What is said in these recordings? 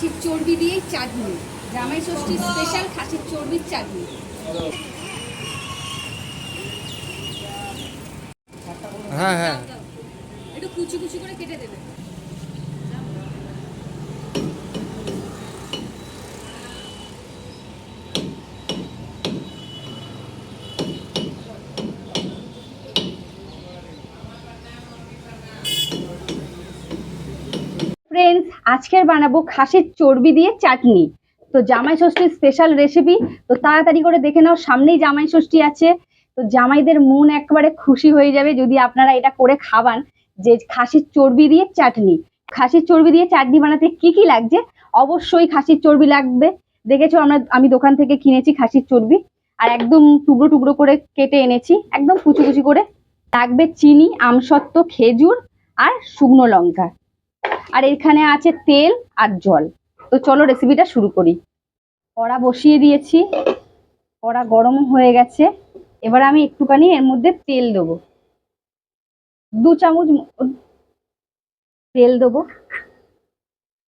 খাসির চর্বি দিয়ে চাটনি। জামাই ষষ্ঠীর স্পেশাল খাসির চর্বির চাটনি। হ্যাঁ হ্যাঁ। একটু কুচি কুচি করে কেটে দেবে। ফ্রেন্ডস আজকের বানাবো খাসির চর্বি দিয়ে চাটনি। তো জামাই ষষ্ঠীর স্পেশাল রেসিপি তো তাড়াতাড়ি করে দেখে নাও, সামনেই জামাই ষষ্ঠী আছে। তো জামাইদের মন একবারে খুশি হয়ে যাবে যদি আপনারা এটা করে খাবান যে খাসির চর্বি দিয়ে চাটনি। খাসির চর্বি দিয়ে চাটনি বানাতে কি কি লাগছে? অবশ্যই খাসির চর্বি লাগবে। দেখেছ আমরা, আমি দোকান থেকে কিনেছি খাসির চর্বি, আর একদম টুকরো টুকরো করে কেটে এনেছি, একদম কুচি কুচি করে। লাগবে চিনি, আমসত্ত্ব, খেজুর আর শুকনো লঙ্কা। আর এখানে আছে তেল আর জল। তো চলো রেসিপিটা শুরু করি। কড়া বসিয়ে দিয়েছি। কড়া গরম হয়ে গেছে। এবার আমি একটুখানি এর মধ্যে তেল দেবো। দু চামচ তেল দেবো।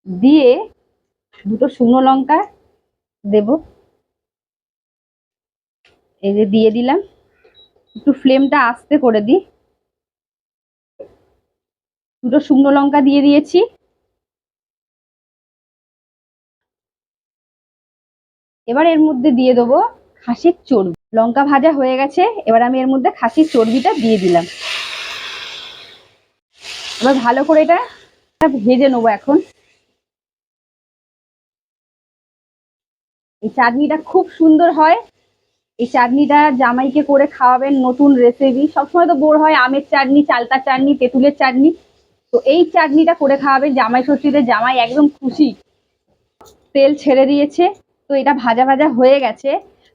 দিয়ে দুটো শুকনো লঙ্কা দেব। এই যে দিয়ে দিলাম। একটু ফ্লেমটা আস্তে করে দিই। দুটো শুকনো লঙ্কা দিয়ে দিয়েছি। এবার এর মধ্যে দিয়ে দেবো খাসির চর্বি। লঙ্কা ভাজা হয়ে গেছে, এবার আমি এর মধ্যে খাসির চর্বিটা দিয়ে দিলাম। এবার ভালো করে এটা ভেজে নেব এখন। এই চাটনিটা খুব সুন্দর হয়। এই চাটনিটা জামাইকে করে খাওয়াবেন নতুন রেসিপি সবসময় তো বোর হয় আমের চাটনি চালতার চাটনি, তেঁতুলের চাটনি। তো এই চাটনিটা করে খাওয়াবে জামাই ষষ্ঠীতে জামাই একদম খুশি। তেল ছেড়ে দিয়েছে, তো এটা ভাজা ভাজা হয়ে গেছে।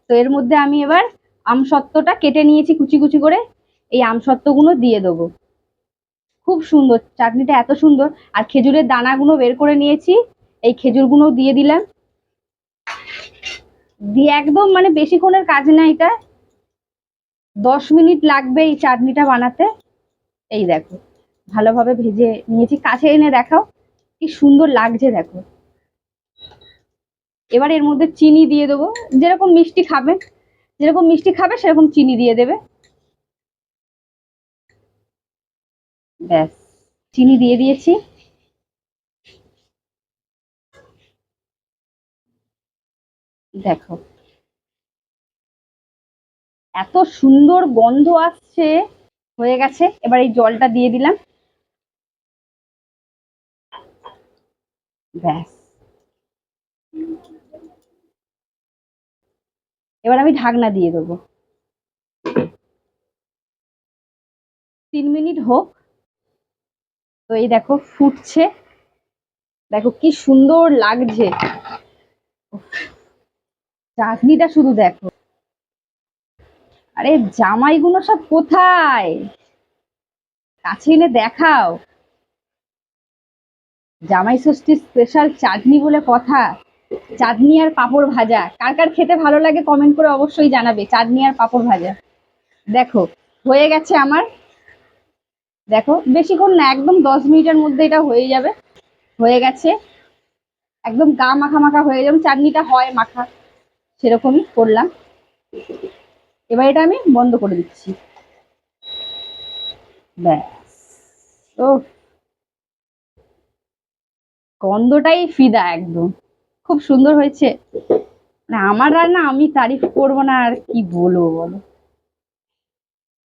তো এর মধ্যে আমি এবার আমসত্ত্বটা কেটে নিয়েছি কুচি কুচি করে। এই আমসত্ত্বগুলো দিয়ে দেবো। খুব সুন্দর, চাটনিটা এত সুন্দর। আর খেজুরের দানাগুলো বের করে নিয়েছি, এই খেজুরগুলো দিয়ে দিলাম। দিয়ে একদম মানে বেশিক্ষণের কাজ না এটা। দশ মিনিট লাগবে এই চাটনিটা বানাতে। এই দেখো। ভালোভাবে ভেজে নিয়েছি। কাছে এনে দেখাও, কি সুন্দর লাগছে দেখো। এবার এর মধ্যে চিনি দিয়ে দেবো। যেরকম মিষ্টি খাবে, যেরকম মিষ্টি খাবে, সেরকম চিনি দিয়ে দেবে। ব্যাস, চিনি দিয়ে দিয়েছি। দেখো, এত সুন্দর গন্ধ আসছে, হয়ে গেছে। এবার এই জলটা দিয়ে দিলাম। ব্যাস। এবার আমি ঢাকনা দিয়ে দেবো। তিন মিনিট হোক। তো এই দেখো ফুটছে। দেখো কি সুন্দর লাগছে। চাটনিটা শুধু দেখো। আরে জামাইগুলো সব কোথায়? কাছে এনে দেখাও। জামাই ষষ্ঠীর স্পেশাল চাটনি বলে কথা। চাটনি আর পাঁপড় ভাজা। কার কার খেতে ভালো লাগে কমেন্ট করে অবশ্যই জানাবে। চাটনি আর পাঁপড় ভাজা। দেখো, হয়ে গেছে আমার। দেখো, বেশিক্ষণ না, একদম দশ মিনিটের মধ্যে এটা হয়ে যাবে। হয়ে গেছে। একদম গা মাখা মাখা হয়ে যাবে। চাটনিটা হয় মাখা। সেরকমই করলাম। এবার এটা আমি বন্ধ করে দিচ্ছি। ব্যাস। ও গন্ধটাই ফিদা একদম। খুব সুন্দর হয়েছে। না আমার রান্না আমি তারিফ করব না, আর কি বলব বলো?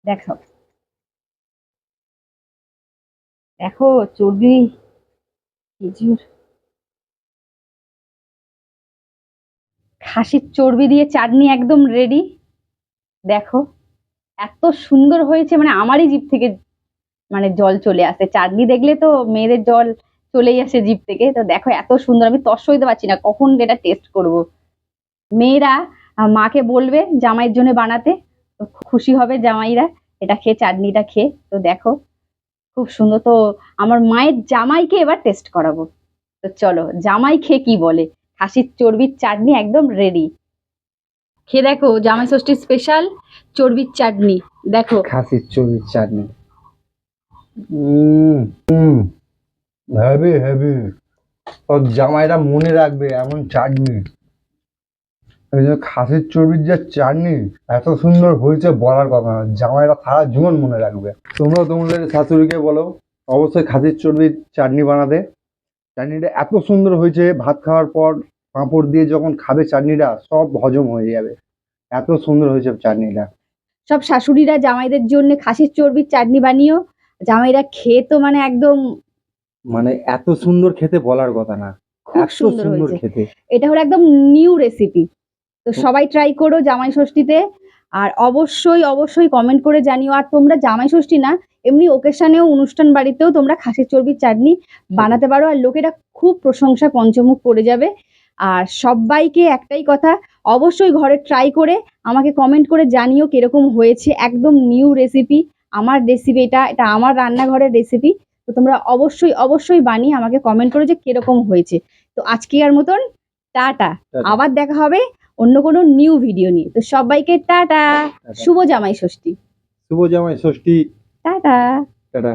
দেখো দেখো, চর্বি, খেজুর। খাসির চর্বি দিয়ে চাটনি একদম রেডি দেখো, এত সুন্দর হয়েছে। মানে আমারই জিভ থেকে মানে জল চলে আসে। চাটনি দেখলে তো মেয়েদের জল চলেই আসে জিভ থেকে। তো দেখো এত সুন্দর, আমি তস হইতে পারছি না, কখন এটা টেস্ট করব। মেয়েরা মাকে বলবে জামাইয়ের জন্য বানাতে খুশি হবে জামাইরা, এটা খেয়ে চাটনিটা খেয়ে। তো দেখো, খুব সুন্দর। তো আমার মায়ের জামাইকে এবার টেস্ট করাবো। তো চলো, জামাই খেয়ে কি বলে? খাসির চর্বির চাটনি একদম রেডি খেয়ে দেখো, জামাই ষষ্ঠীর স্পেশাল চর্বির চাটনি। দেখো। খাসির চর্বির চাটনি। হুম হেভি হেভি তোর জামাইরা মনে রাখবে, এমন চাটনি। এই যে খাসির চর্বির যে চাটনি, এত সুন্দর হয়েছে বলার কথা না। জামাইরা সারা জীবন মনে রাখবে। তোমরা তোমাদের শাশুড়িকে বলো, অবশ্যই খাসির চর্বির চাটনি বানাতে। চাটনিটা এত সুন্দর হয়েছে, ভাত খাওয়ার পর পাঁপড় দিয়ে যখন খাবে চাটনিটা, সব হজম হয়ে যাবে। এত সুন্দর হয়েছে চাটনিটা। সব শাশুড়িরা জামাইদের জন্য খাসির চর্বির চাটনি বানিয়েও জামাইরা খেয়ে তো মানে একদম মানে এত সুন্দর খেতে বলার কথা না। খুব সুন্দর হয়েছে। খেতে। এটা হলো একদম নিউ রেসিপি তো সবাই ট্রাই করো জামাই ষষ্ঠীতে। আর অবশ্যই অবশ্যই কমেন্ট করে জানিও। আর তোমরা জামাই ষষ্ঠী না এমনি ওকেশনেও অনুষ্ঠান বাড়িতেও তোমরা খাসির চর্বির চাটনি বানাতে পারো। আর লোকেরা খুব প্রশংসা পঞ্চমুখ করে যাবে। আর সবাইকে একটাই কথা অবশ্যই ঘরে ট্রাই করে আমাকে কমেন্ট করে জানিও কীরকম হয়েছে। একদম নিউ রেসিপি আমার রেসিপি এটা এটা আমার রান্নাঘরের রেসিপি তো তোমরা অবশ্যই অবশ্যই বানিয়ে আমাকে কমেন্ট করো যে কীরকম হয়েছে। তো আজকে আর মতন টাটা। আবার দেখা হবে অন্য কোনো নিউ ভিডিও নিয়ে। তো সবাইকে টাটা। শুভ জামাই ষষ্ঠী। শুভ জামাই ষষ্ঠী। টাটা। টাটা।